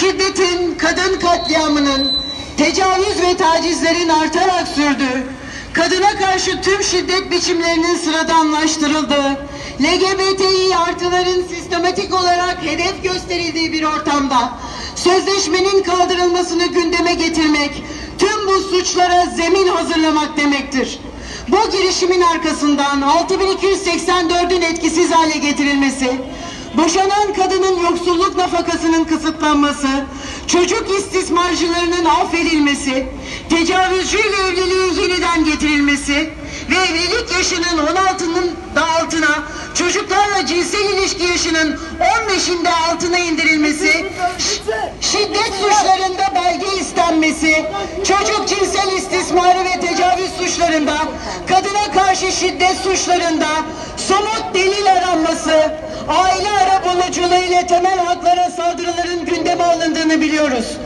şiddetin, kadın katliamının, tecavüz ve tacizlerin artarak sürdüğü, kadına karşı tüm şiddet biçimlerinin sıradanlaştırıldığı, LGBTİ artıların sistematik olarak hedef gösterildiği bir ortamda sözleşmenin kaldırılmasını gündeme getirmek, tüm bu suçlara zemin hazırlamak demektir. Bu girişimin arkasından 6284'ün etkisiz hale getirilmesi, boşanan kadının yoksulluk nafakasının kısıtlanması, çocuk istismarcılarının affedilmesi, tecavüzcüyle evliliğin yeniden getirilmesi ve evlilik yaşının 16'nın da altına, çocuklarla cinsel ilişki yaşının 15'inde altına indirilmesi, şiddet suçlarında belge istenmesi, çocuk cinsel istismarı ve tecavüz suçlarında, kadına karşı şiddet suçlarında somut delil aranması, aile ile temel haklara saldırıların gündeme alındığını biliyoruz.